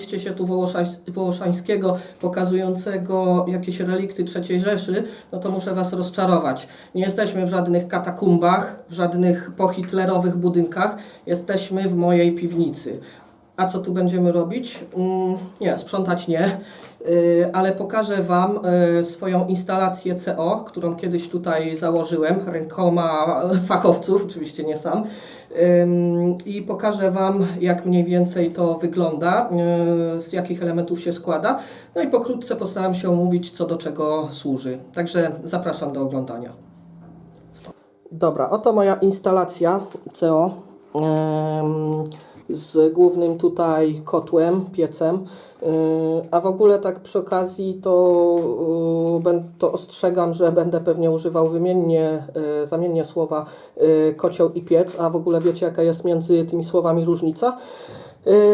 Spodziewaliście się tu Wołoszańskiego pokazującego jakieś relikty III Rzeszy, no to muszę Was rozczarować. Nie jesteśmy w żadnych katakumbach, w żadnych pohitlerowych budynkach. Jesteśmy w mojej piwnicy. A co tu będziemy robić? Mm, nie, sprzątać nie, Yy, ale pokażę Wam yy, swoją instalację CO, którą kiedyś tutaj założyłem rękoma fachowców, oczywiście nie sam. I pokażę Wam, jak mniej więcej to wygląda, yy, z jakich elementów się składa. No i pokrótce postaram się omówić, co do czego służy. Także zapraszam do oglądania. Dobra, oto moja instalacja CO z głównym tutaj kotłem, piecem. Yy, A w ogóle tak przy okazji to, ben- to ostrzegam, że będę pewnie używał wymiennie, yy, zamiennie słowa kocioł i piec, a w ogóle wiecie jaka jest między tymi słowami różnica.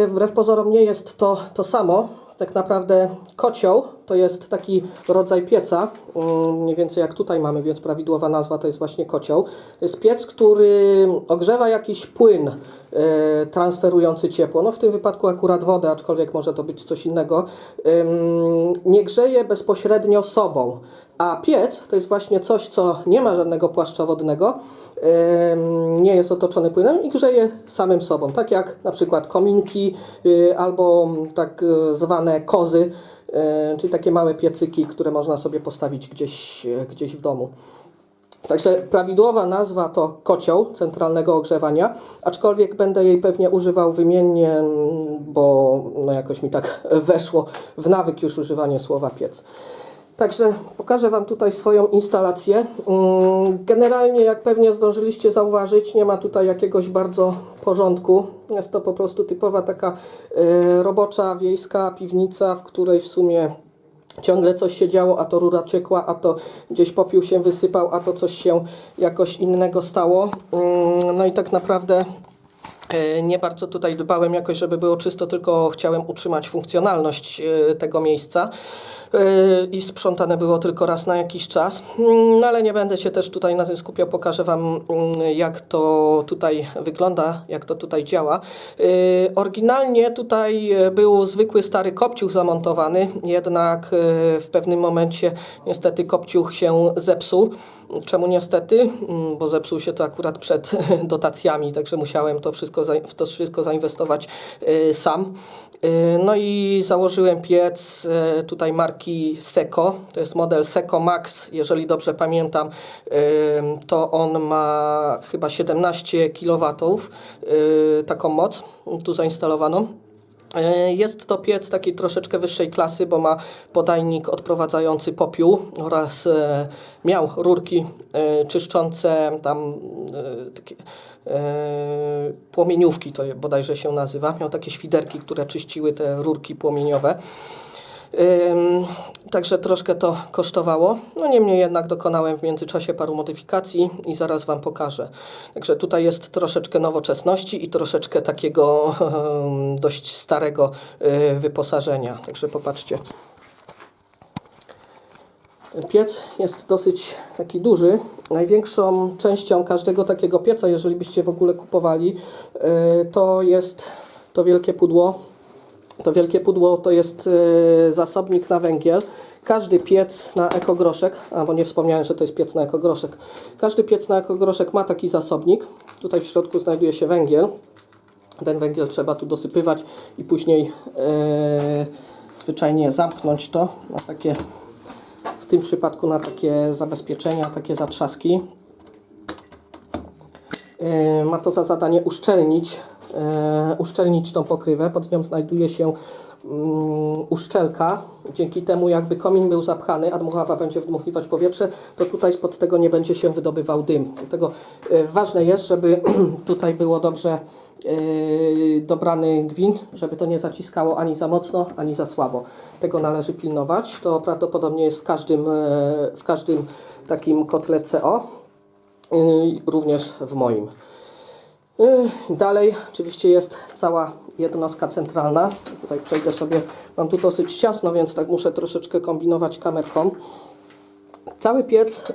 Wbrew pozorom nie jest to to samo. Tak naprawdę kocioł to jest taki rodzaj pieca, mniej więcej jak tutaj mamy, więc prawidłowa nazwa to jest właśnie kocioł. To jest piec, który ogrzewa jakiś płyn yy, transferujący ciepło. No w tym wypadku akurat wodę, aczkolwiek może to być coś innego. Nie grzeje bezpośrednio sobą. A piec to jest właśnie coś, co nie ma żadnego płaszcza wodnego, nie jest otoczony płynem i grzeje samym sobą. Tak jak na przykład kominki y, albo tak y, zwane kozy, y, czyli takie małe piecyki, które można sobie postawić gdzieś, gdzieś w domu. Także prawidłowa nazwa to kocioł centralnego ogrzewania, aczkolwiek będę jej pewnie używał wymiennie, bo no jakoś mi tak weszło w nawyk już używanie słowa piec. Także pokażę Wam tutaj swoją instalację. Mm, Generalnie, jak pewnie zdążyliście zauważyć, nie ma tutaj jakiegoś bardzo porządku. Jest to po prostu typowa taka e, robocza, wiejska piwnica, w której w sumie ciągle coś się działo, a to rura ciekła, a to gdzieś popiół się wysypał, a to coś się jakoś innego stało. Mm, No i tak naprawdę E, Nie bardzo tutaj dbałem jakoś, żeby było czysto, tylko chciałem utrzymać funkcjonalność e, tego miejsca i sprzątane było tylko raz na jakiś czas. Mm, No ale nie będę się też tutaj na tym skupiał, pokażę Wam mm, jak to tutaj wygląda, jak to tutaj działa. E, Oryginalnie tutaj e, był zwykły stary kopciuch zamontowany, jednak e, w pewnym momencie niestety kopciuch się zepsuł. Czemu niestety? Mm, Bo zepsuł się to akurat przed dotacjami, także musiałem to wszystko, w to wszystko zainwestować y, sam. No i założyłem piec tutaj marki Seco. To jest model Seco Max, jeżeli dobrze pamiętam. y, To on ma chyba 17 kW, y, taką moc tu zainstalowaną. E, Jest to piec takiej troszeczkę wyższej klasy, bo ma podajnik odprowadzający popiół oraz e, miał rurki e, czyszczące tam e, takie płomieniówki, to bodajże się nazywa. Miał takie świderki, które czyściły te rurki płomieniowe. Także troszkę to kosztowało. No niemniej jednak dokonałem w międzyczasie paru modyfikacji i zaraz Wam pokażę. Także tutaj jest troszeczkę nowoczesności i troszeczkę takiego dość starego y, wyposażenia. Także popatrzcie. Piec jest dosyć taki duży. Największą częścią każdego takiego pieca, jeżeli byście w ogóle kupowali, y, to jest to wielkie pudło. To wielkie pudło to jest y, zasobnik na węgiel. Każdy piec na ekogroszek, a bo nie wspomniałem, że to jest piec na ekogroszek. Każdy piec na ekogroszek ma taki zasobnik. Tutaj w środku znajduje się węgiel. Ten węgiel trzeba tu dosypywać i później e, zwyczajnie zamknąć to na takie, w tym przypadku na takie zabezpieczenia, takie zatrzaski. E, Ma to za zadanie uszczelnić, uszczelnić tą pokrywę. Pod nią znajduje się mm, uszczelka. Dzięki temu jakby komin był zapchany, a dmuchawa będzie wdmuchiwać powietrze, to tutaj spod tego nie będzie się wydobywał dym. Dlatego e, ważne jest, żeby tutaj było dobrze e, dobrany gwint, żeby to nie zaciskało ani za mocno, ani za słabo. Tego należy pilnować. To prawdopodobnie jest w każdym, e, w każdym takim kotle CO. Również w moim. Dalej oczywiście jest cała jednostka centralna. Tutaj przejdę sobie, mam tu dosyć ciasno, więc tak muszę troszeczkę kombinować kamerką. Cały piec,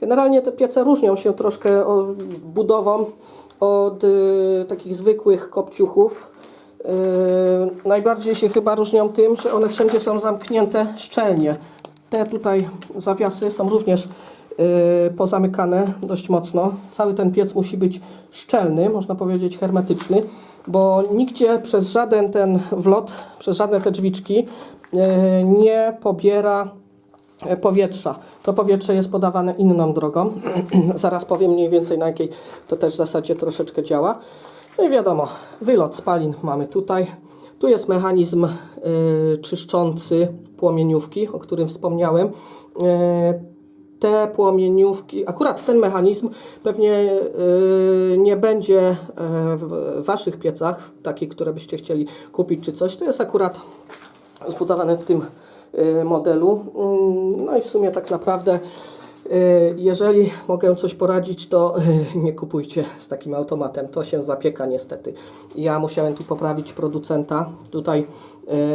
generalnie te piece różnią się troszkę budową od yy, takich zwykłych kopciuchów. Yy, najbardziej się chyba różnią tym, że one wszędzie są zamknięte szczelnie. Te tutaj zawiasy są również pozamykane dość mocno. Cały ten piec musi być szczelny, można powiedzieć hermetyczny, bo nigdzie przez żaden ten wlot, przez żadne te drzwiczki yy, nie pobiera e, powietrza. To powietrze jest podawane inną drogą. Zaraz powiem mniej więcej na jakiej to też zasadzie troszeczkę działa. No i wiadomo, wylot spalin mamy tutaj. Tu jest mechanizm y, czyszczący płomieniówki, o którym wspomniałem. Y, te płomieniówki, akurat ten mechanizm pewnie y, nie będzie y, w waszych piecach, takich, które byście chcieli kupić czy coś. To jest akurat zbudowane w tym y, modelu. Mm, No i w sumie tak naprawdę, jeżeli mogę coś poradzić, to nie kupujcie z takim automatem. To się zapieka niestety. Ja musiałem tu poprawić producenta. Tutaj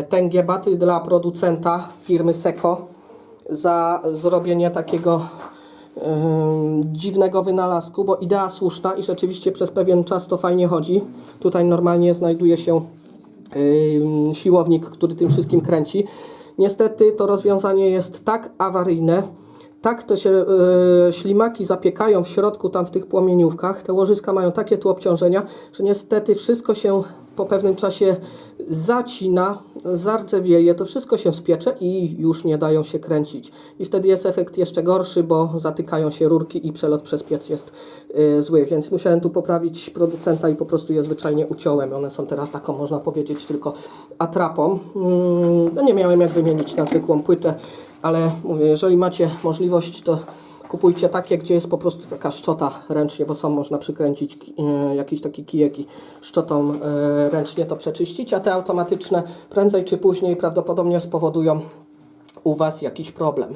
tęgie baty dla producenta firmy Seco za zrobienie takiego dziwnego wynalazku, bo idea słuszna i rzeczywiście przez pewien czas to fajnie chodzi. Tutaj normalnie znajduje się siłownik, który tym wszystkim kręci. Niestety to rozwiązanie jest tak awaryjne, tak to się y, ślimaki zapiekają w środku tam w tych płomieniówkach, te łożyska mają takie tu obciążenia, że niestety wszystko się po pewnym czasie zacina, zardzewieje, to wszystko się spiecze i już nie dają się kręcić. I wtedy jest efekt jeszcze gorszy, bo zatykają się rurki i przelot przez piec jest y, zły, więc musiałem tu poprawić producenta i po prostu je zwyczajnie uciąłem. One są teraz taką, można powiedzieć, tylko atrapą. Mm, no nie miałem jak wymienić na zwykłą płytę, ale mówię, jeżeli macie możliwość, to kupujcie takie, gdzie jest po prostu taka szczota ręcznie, bo są można przykręcić e, jakiś taki kijek i szczotą e, ręcznie to przeczyścić, a te automatyczne prędzej czy później prawdopodobnie spowodują u Was jakiś problem.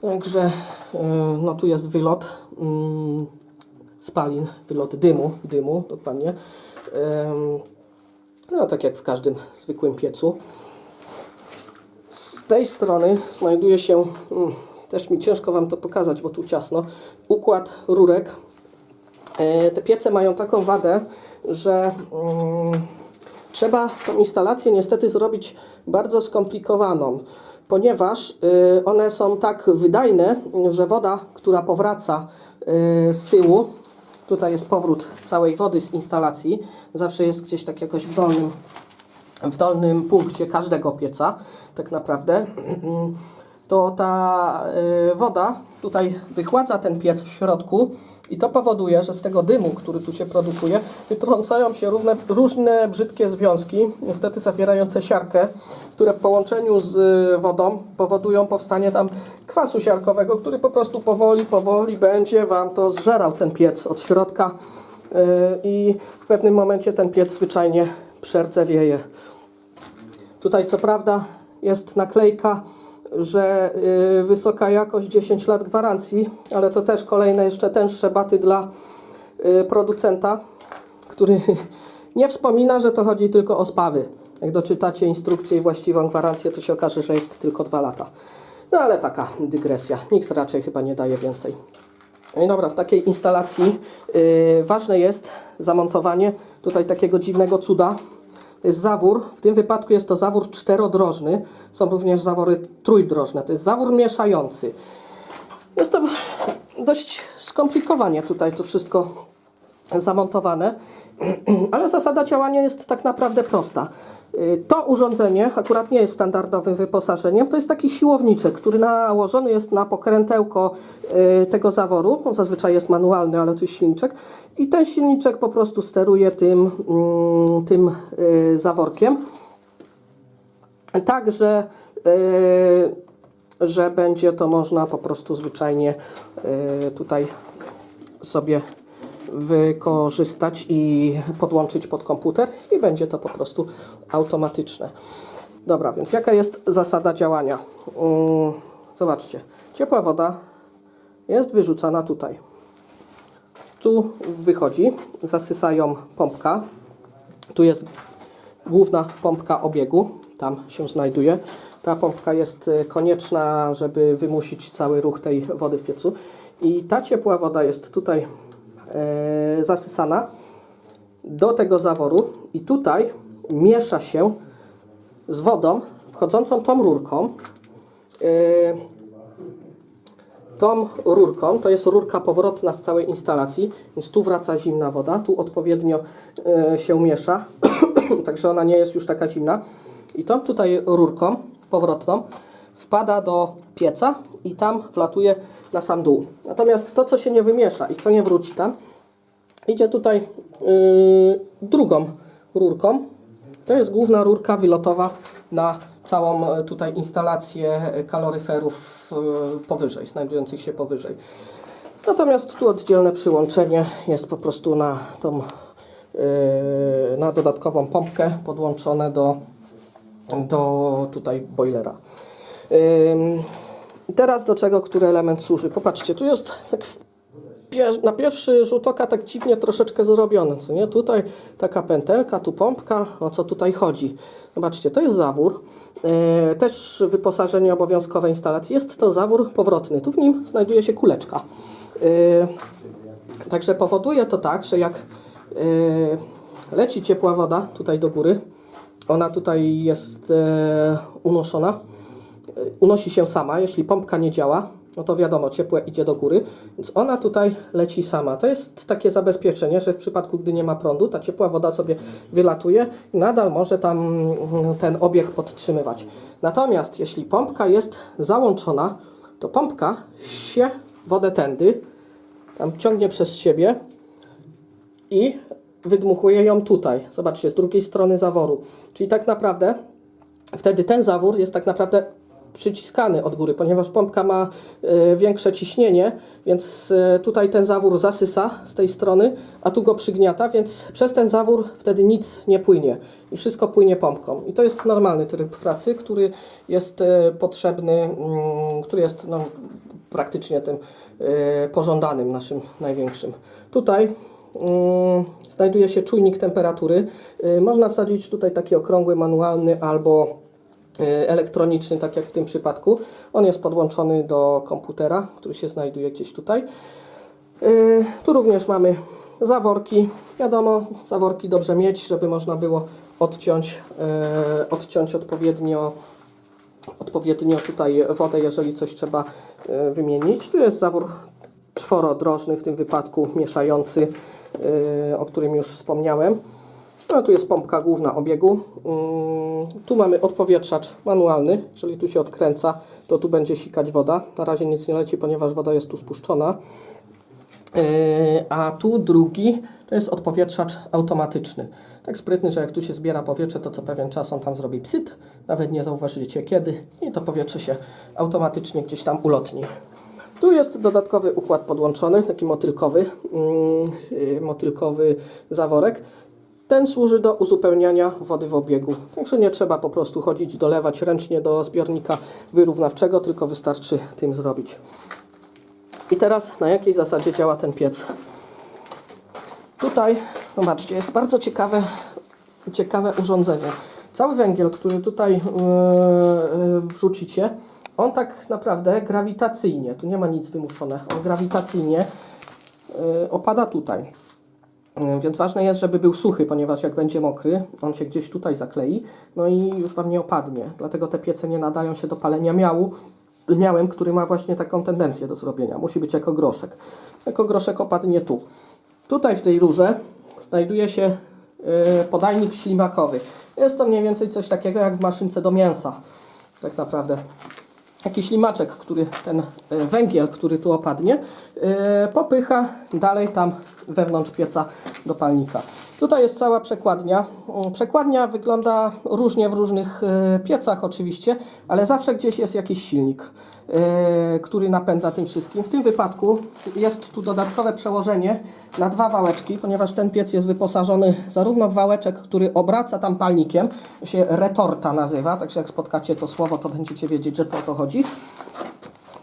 Także e, no tu jest wylot mm, spalin, wylot dymu, dymu dokładnie. No tak jak w każdym zwykłym piecu. Z tej strony znajduje się, mm, też mi ciężko Wam to pokazać, bo tu ciasno, układ rurek. E, Te piece mają taką wadę, że mm, trzeba tą instalację niestety zrobić bardzo skomplikowaną, ponieważ y, one są tak wydajne, że woda, która powraca y, z tyłu, tutaj jest powrót całej wody z instalacji, zawsze jest gdzieś tak jakoś w dolnym w dolnym punkcie każdego pieca, tak naprawdę, to ta y, woda tutaj wychładza ten piec w środku i to powoduje, że z tego dymu, który tu się produkuje, wytrącają się równe, różne brzydkie związki, niestety zawierające siarkę, które w połączeniu z y, wodą powodują powstanie tam kwasu siarkowego, który po prostu powoli, powoli będzie Wam to zżerał ten piec od środka y, i w pewnym momencie ten piec zwyczajnie przerdzewieje. Tutaj co prawda jest naklejka, że y, wysoka jakość 10 lat gwarancji, ale to też kolejne jeszcze tęższe baty dla y, producenta, który nie wspomina, że to chodzi tylko o spawy. Jak doczytacie instrukcję i właściwą gwarancję, to się okaże, że jest tylko 2 lata. No ale taka dygresja. Nikt raczej chyba nie daje więcej. No i dobra, w takiej instalacji y, ważne jest zamontowanie tutaj takiego dziwnego cuda. To jest zawór, w tym wypadku jest to zawór czterodrożny, są również zawory trójdrożne. To jest zawór mieszający. Jest to dość skomplikowanie tutaj to wszystko zamontowane, ale zasada działania jest tak naprawdę prosta. Y, To urządzenie akurat nie jest standardowym wyposażeniem, to jest taki siłowniczek, który nałożony jest na pokrętełko y, tego zaworu, on zazwyczaj jest manualny, ale tu jest silniczek i ten silniczek po prostu steruje tym, mm, tym y, zaworkiem. Także że będzie to można po prostu zwyczajnie tutaj sobie wykorzystać i podłączyć pod komputer i będzie to po prostu automatyczne. Dobra, więc jaka jest zasada działania? Mm, Zobaczcie, ciepła woda jest wyrzucana tutaj. Tu wychodzi, zasysają pompka. Tu jest główna pompka obiegu, tam się znajduje. Ta pompka jest e, konieczna, żeby wymusić cały ruch tej wody w piecu. I ta ciepła woda jest tutaj zasysana do tego zaworu i tutaj miesza się z wodą wchodzącą tą rurką. Yy, tą rurką, to jest rurka powrotna z całej instalacji, więc tu wraca zimna woda, tu odpowiednio e, się miesza, także ona nie jest już taka zimna. I tą tutaj rurką powrotną wpada do pieca i tam wlatuje na sam dół. Natomiast to, co się nie wymiesza i co nie wróci tam, idzie tutaj yy, drugą rurką. To jest główna rurka wylotowa na całą e, tutaj instalację e, kaloryferów e, powyżej, znajdujących się powyżej. Natomiast tu oddzielne przyłączenie jest po prostu na tą yy, na dodatkową pompkę podłączone do, do tutaj boilera. Teraz do czego który element służy? Popatrzcie, tu jest tak na pierwszy rzut oka tak dziwnie troszeczkę zrobione, co nie? Tutaj taka pętelka, tu pompka, o co tutaj chodzi? Zobaczcie, to jest zawór, e, też wyposażenie obowiązkowe instalacji, jest to zawór powrotny, tu w nim znajduje się kuleczka. E, Także powoduje to tak, że jak e, leci ciepła woda tutaj do góry, ona tutaj jest unoszona, unosi się sama, jeśli pompka nie działa, no to wiadomo, ciepłe idzie do góry, więc ona tutaj leci sama. To jest takie zabezpieczenie, że w przypadku, gdy nie ma prądu, ta ciepła woda sobie wylatuje i nadal może tam mm, ten obieg podtrzymywać. Natomiast jeśli pompka jest załączona, to pompka się wodę tędy, tam ciągnie przez siebie i wydmuchuje ją tutaj. Zobaczcie, z drugiej strony zaworu. Czyli tak naprawdę wtedy ten zawór jest tak naprawdę przyciskany od góry, ponieważ pompka ma e, większe ciśnienie, więc e, tutaj ten zawór zasysa z tej strony, a tu go przygniata, więc przez ten zawór wtedy nic nie płynie i wszystko płynie pompką. I to jest normalny tryb pracy, który jest e, potrzebny, mm, który jest no, praktycznie tym pożądanym naszym największym. Tutaj mm, znajduje się czujnik temperatury. Można wsadzić tutaj taki okrągły, manualny albo elektroniczny, tak jak w tym przypadku. On jest podłączony do komputera, który się znajduje gdzieś tutaj. E, Tu również mamy zaworki. Wiadomo, zaworki dobrze mieć, żeby można było odciąć, e, odciąć odpowiednio odpowiednio tutaj wodę, jeżeli coś trzeba wymienić. Tu jest zawór czworodrożny, w tym wypadku mieszający, o którym już wspomniałem. No, tu jest pompka główna obiegu. Mm, Tu mamy odpowietrzacz manualny. Jeżeli tu się odkręca, to tu będzie sikać woda. Na razie nic nie leci, ponieważ woda jest tu spuszczona. Yy, a tu drugi to jest odpowietrzacz automatyczny. Tak sprytny, że jak tu się zbiera powietrze, to co pewien czas on tam zrobi psyt, nawet nie zauważycie kiedy i to powietrze się automatycznie gdzieś tam ulotni. Tu jest dodatkowy układ podłączony, taki motylkowy, yy, yy, motylkowy zaworek. Ten służy do uzupełniania wody w obiegu. Także nie trzeba po prostu chodzić, dolewać ręcznie do zbiornika wyrównawczego, tylko wystarczy tym zrobić. I teraz na jakiej zasadzie działa ten piec? Tutaj, zobaczcie, jest bardzo ciekawe, ciekawe urządzenie. Cały węgiel, który tutaj yy, wrzucicie, on tak naprawdę grawitacyjnie, tu nie ma nic wymuszone, on grawitacyjnie yy, opada tutaj. Yy, Więc ważne jest, żeby był suchy, ponieważ jak będzie mokry, on się gdzieś tutaj zaklei, no i już Wam nie opadnie. Dlatego te piece nie nadają się do palenia miału, miałem, który ma właśnie taką tendencję do zrobienia. Musi być jako groszek. Jako groszek opadnie tu. Tutaj w tej rurze znajduje się y, podajnik ślimakowy. Jest to mniej więcej coś takiego jak w maszynce do mięsa. Tak naprawdę. Taki ślimaczek, który ten y, węgiel, który tu opadnie, y, popycha dalej tam wewnątrz pieca do palnika. Tutaj jest cała przekładnia. Przekładnia wygląda różnie w różnych y, piecach oczywiście, ale zawsze gdzieś jest jakiś silnik, y, który napędza tym wszystkim. W tym wypadku jest tu dodatkowe przełożenie na dwa wałeczki, ponieważ ten piec jest wyposażony zarówno w wałeczek, który obraca tam palnikiem, się retorta nazywa, także jak spotkacie to słowo, to będziecie wiedzieć, że to o to chodzi.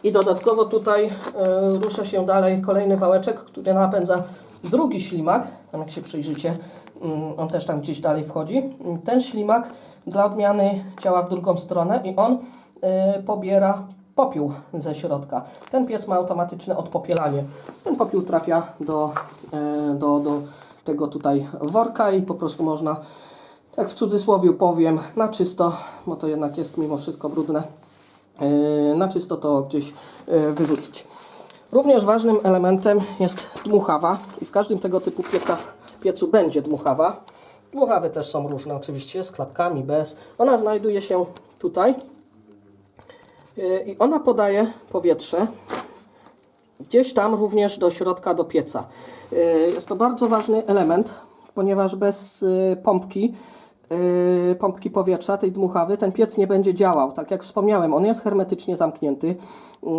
I dodatkowo tutaj e, rusza się dalej kolejny wałeczek, który napędza drugi ślimak. Tam jak się przyjrzycie, mm, on też tam gdzieś dalej wchodzi. Mm, Ten ślimak dla odmiany działa w drugą stronę i on e, pobiera popiół ze środka. Ten piec ma automatyczne odpopielanie. Ten popiół trafia do, e, do, do tego tutaj worka i po prostu można tak w cudzysłowie powiem, na czysto, bo to jednak jest mimo wszystko brudne, yy, na czysto to gdzieś wyrzucić. Również ważnym elementem jest dmuchawa i w każdym tego typu pieca, piecu będzie dmuchawa. Dmuchawy też są różne oczywiście, z klapkami, bez. Ona znajduje się tutaj yy, i ona podaje powietrze gdzieś tam również do środka, do pieca. Yy, Jest to bardzo ważny element, ponieważ bez yy, pompki, pompki powietrza, tej dmuchawy, ten piec nie będzie działał. Tak jak wspomniałem, on jest hermetycznie zamknięty, yy,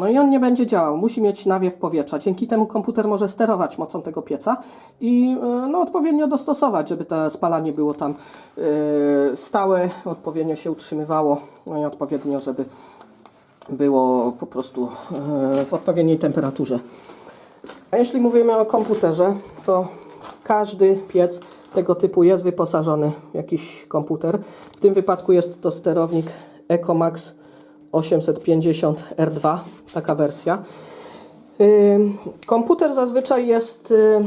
no i on nie będzie działał. Musi mieć nawiew powietrza. Dzięki temu komputer może sterować mocą tego pieca i yy, no, odpowiednio dostosować, żeby to spalanie było tam yy, stałe, odpowiednio się utrzymywało, no i odpowiednio, żeby było po prostu w odpowiedniej temperaturze. A jeśli mówimy o komputerze, to każdy piec tego typu jest wyposażony jakiś komputer. W tym wypadku jest to sterownik Ecomax 850R2, taka wersja. Komputer zazwyczaj jest, y,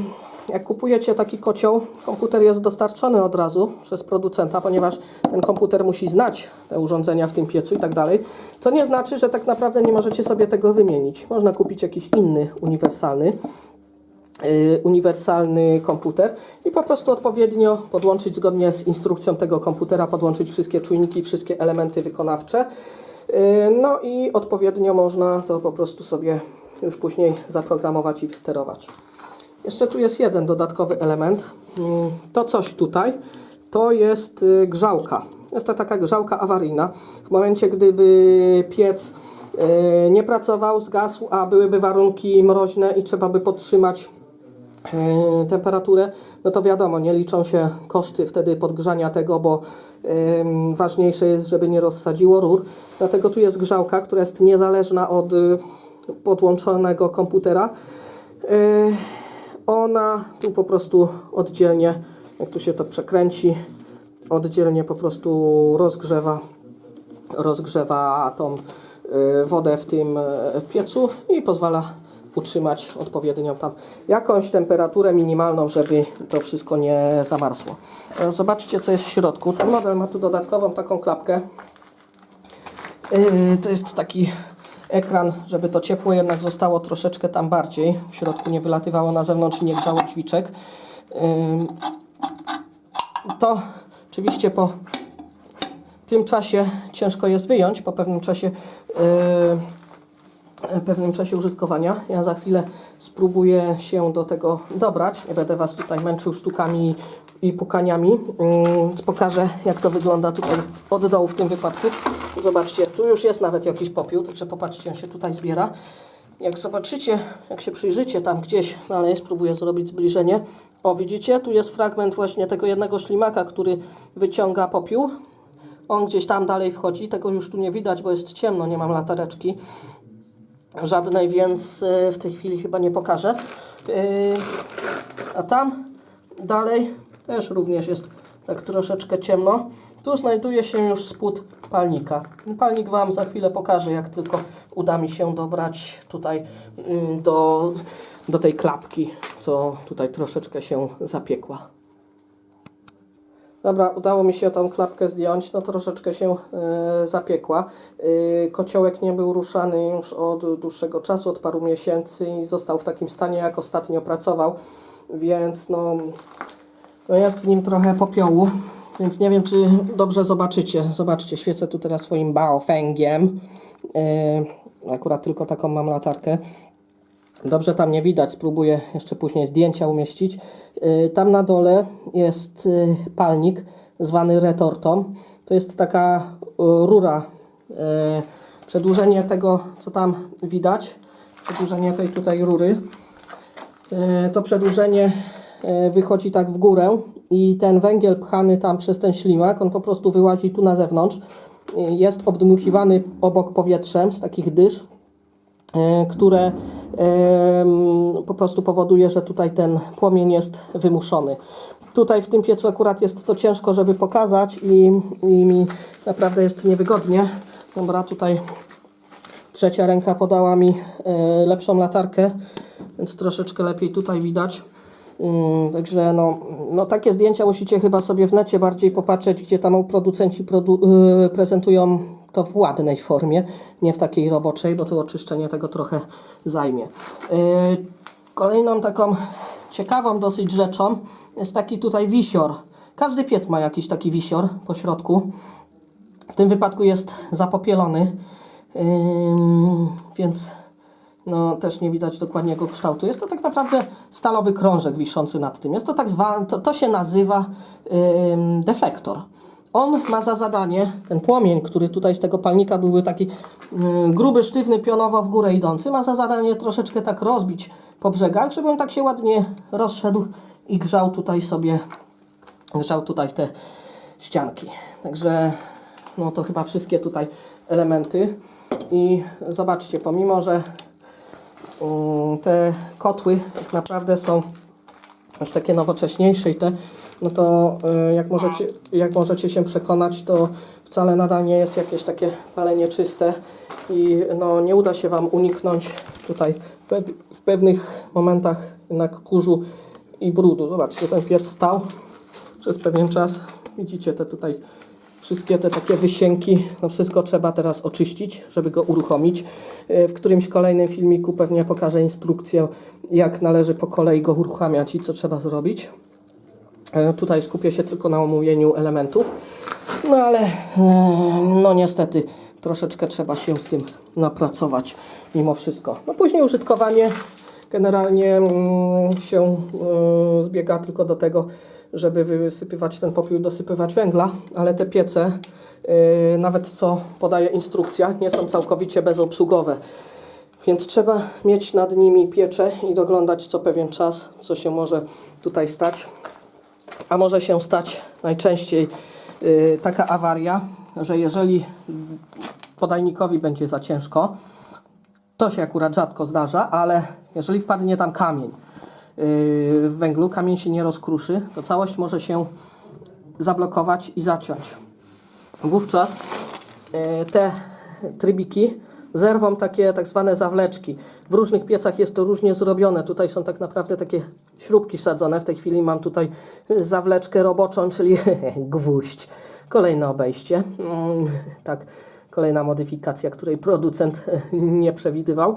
jak kupujecie taki kocioł, komputer jest dostarczony od razu przez producenta, ponieważ ten komputer musi znać te urządzenia w tym piecu i tak dalej. Co nie znaczy, że tak naprawdę nie możecie sobie tego wymienić. Można kupić jakiś inny uniwersalny, uniwersalny komputer i po prostu odpowiednio podłączyć zgodnie z instrukcją tego komputera, podłączyć wszystkie czujniki, wszystkie elementy wykonawcze. Y, No i odpowiednio można to po prostu sobie już później zaprogramować i sterować. Jeszcze tu jest jeden dodatkowy element. Mm, To coś tutaj to jest y, grzałka. Jest to taka grzałka awaryjna. W momencie, gdyby piec y, nie pracował, zgasł, a byłyby warunki mroźne i trzeba by podtrzymać temperaturę, no to wiadomo, nie liczą się koszty wtedy podgrzania tego, bo ważniejsze jest, żeby nie rozsadziło rur. Dlatego tu jest grzałka, która jest niezależna od y, podłączonego komputera. E, ona tu po prostu oddzielnie, jak tu się to przekręci, oddzielnie po prostu rozgrzewa rozgrzewa tą y, wodę w tym y, piecu i pozwala utrzymać odpowiednią tam jakąś temperaturę minimalną, żeby to wszystko nie zamarzło. E, Zobaczcie co jest w środku. Ten model ma tu dodatkową taką klapkę. Yy, To jest taki ekran, żeby to ciepło jednak zostało troszeczkę tam bardziej. W środku nie wylatywało na zewnątrz i nie grzało drzwiczek. Yy, To oczywiście po tym czasie ciężko jest wyjąć, po pewnym czasie, pewnym czasie użytkowania. Ja za chwilę spróbuję się do tego dobrać. Nie będę Was tutaj męczył stukami i pukaniami. Yy, pokażę jak to wygląda tutaj od dołu w tym wypadku. Zobaczcie, tu już jest nawet jakiś popiół, także popatrzcie, on się tutaj zbiera. Jak zobaczycie, jak się przyjrzycie tam gdzieś dalej, spróbuję zrobić zbliżenie. O, widzicie, tu jest fragment właśnie tego jednego ślimaka, który wyciąga popiół. On gdzieś tam dalej wchodzi, tego już tu nie widać, bo jest ciemno, nie mam latareczki żadnej, więc y, w tej chwili chyba nie pokażę. Y, A tam dalej też również jest tak troszeczkę ciemno. Tu znajduje się już spód palnika. Palnik Wam za chwilę pokażę, jak tylko uda mi się dobrać tutaj mm, do, do tej klapki, co tutaj troszeczkę się zapiekła. Dobra, udało mi się tą klapkę zdjąć, no troszeczkę się e, zapiekła. E, kociołek nie był ruszany już od dłuższego czasu, od paru miesięcy i został w takim stanie, jak ostatnio pracował, więc no, no jest w nim trochę popiołu, więc nie wiem, czy dobrze zobaczycie. Zobaczcie, świecę tu teraz swoim baofengiem. E, akurat tylko taką mam latarkę. Dobrze tam nie widać, spróbuję jeszcze później zdjęcia umieścić. Yy, Tam na dole jest yy, palnik zwany retortą. To jest taka yy, rura. Przedłużenie tego, co tam widać, przedłużenie tej tutaj rury. To przedłużenie wychodzi tak w górę i ten węgiel pchany tam przez ten ślimak, on po prostu wyłazi tu na zewnątrz. Jest obdmuchiwany obok powietrzem z takich dysz które em, po prostu powoduje, że tutaj ten płomień jest wymuszony. Tutaj w tym piecu akurat jest to ciężko, żeby pokazać i, i mi naprawdę jest niewygodnie. Dobra, tutaj trzecia ręka podała mi e, lepszą latarkę, więc troszeczkę lepiej tutaj widać. Mm, Także no, no takie zdjęcia musicie chyba sobie w necie bardziej popatrzeć, gdzie tam producenci produ- yy, prezentują to w ładnej formie, nie w takiej roboczej, bo to oczyszczenie tego trochę zajmie. Yy, Kolejną taką ciekawą dosyć rzeczą jest taki tutaj wisior. Każdy piec ma jakiś taki wisior po środku. W tym wypadku jest zapopielony, więc no, też nie widać dokładnie jego kształtu. Jest to tak naprawdę stalowy krążek wiszący nad tym. Jest to tak zwany, to, to się nazywa ym, deflektor. On ma za zadanie, ten płomień, który tutaj z tego palnika byłby taki ym, gruby, sztywny, pionowo w górę idący, ma za zadanie troszeczkę tak rozbić po brzegach, żeby on tak się ładnie rozszedł i grzał tutaj sobie, grzał tutaj te ścianki. Także no to chyba wszystkie tutaj elementy. I zobaczcie, pomimo, że te kotły tak naprawdę są już takie nowocześniejsze i te, no to y, jak możecie, jak możecie się przekonać, to wcale nadal nie jest jakieś takie palenie czyste i no nie uda się Wam uniknąć tutaj w pewnych momentach jednak kurzu i brudu. Zobaczcie, ten piec stał przez pewien czas. Widzicie te tutaj wszystkie te takie wysięki, no wszystko trzeba teraz oczyścić, żeby go uruchomić. E, W którymś kolejnym filmiku pewnie pokażę instrukcję, jak należy po kolei go uruchamiać i co trzeba zrobić. E, Tutaj skupię się tylko na omówieniu elementów. No ale e, no niestety troszeczkę trzeba się z tym napracować mimo wszystko. No później użytkowanie generalnie mm, się zbiega tylko do tego, żeby wysypywać ten popiół, dosypywać węgla, ale te piece, e, nawet co podaje instrukcja, nie są całkowicie bezobsługowe. Więc trzeba mieć nad nimi pieczę i doglądać co pewien czas, co się może tutaj stać. A może się stać najczęściej y, taka awaria, że jeżeli podajnikowi będzie za ciężko, to się akurat rzadko zdarza, ale jeżeli wpadnie tam kamień w węglu, kamień się nie rozkruszy, to całość może się zablokować i zaciąć. Wówczas yy, te trybiki zerwą takie tak zwane zawleczki. W różnych piecach jest to różnie zrobione. Tutaj są tak naprawdę takie śrubki wsadzone. W tej chwili mam tutaj zawleczkę roboczą, czyli gwóźdź. Kolejne obejście. Mm, Tak, kolejna modyfikacja, której producent nie przewidywał.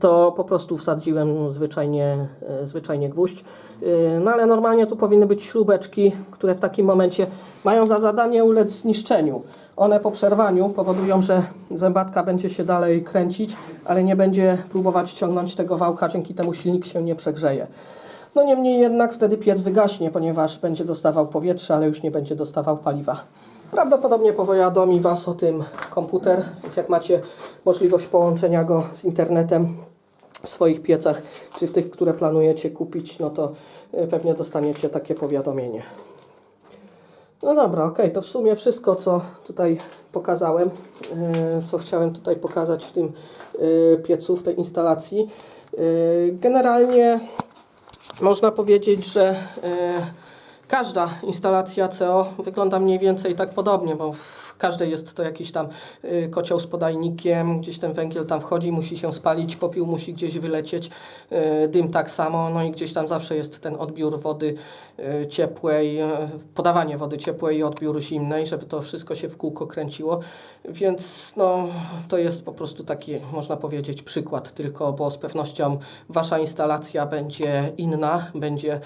To po prostu wsadziłem zwyczajnie, e, zwyczajnie gwóźdź. E, No ale normalnie tu powinny być śrubeczki, które w takim momencie mają za zadanie ulec zniszczeniu. One po przerwaniu powodują, że zębatka będzie się dalej kręcić, ale nie będzie próbować ciągnąć tego wałka, dzięki temu silnik się nie przegrzeje. No niemniej jednak wtedy piec wygaśnie, ponieważ będzie dostawał powietrze, ale już nie będzie dostawał paliwa. Prawdopodobnie powiadomi Was o tym komputer, więc jak macie możliwość połączenia go z internetem w swoich piecach, czy w tych, które planujecie kupić, no to y, pewnie dostaniecie takie powiadomienie. No dobra, ok, to w sumie wszystko, co tutaj pokazałem, y, co chciałem tutaj pokazać w tym y, piecu, w tej instalacji. Generalnie można powiedzieć, że każda instalacja CO wygląda mniej więcej tak podobnie, bo w każdej jest to jakiś tam y, kocioł z podajnikiem, gdzieś ten węgiel tam wchodzi, musi się spalić, popiół musi gdzieś wylecieć, y, dym tak samo, no i gdzieś tam zawsze jest ten odbiór wody y, ciepłej, podawanie wody ciepłej i odbiór zimnej, żeby to wszystko się w kółko kręciło, więc no to jest po prostu taki, można powiedzieć, przykład tylko, bo z pewnością Wasza instalacja będzie inna, będzie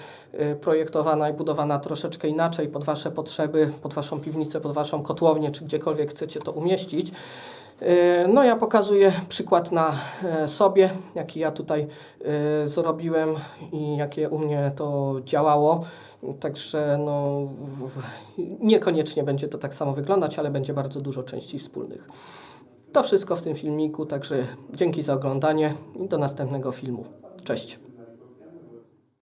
projektowana i budowana troszeczkę inaczej pod Wasze potrzeby, pod Waszą piwnicę, pod Waszą kotłownię, czy gdziekolwiek chcecie to umieścić. Y, No ja pokazuję przykład na e, sobie, jaki ja tutaj y, zrobiłem i jakie u mnie to działało. Także no, niekoniecznie będzie to tak samo wyglądać, ale będzie bardzo dużo części wspólnych. To wszystko w tym filmiku, także dzięki za oglądanie i do następnego filmu. Cześć.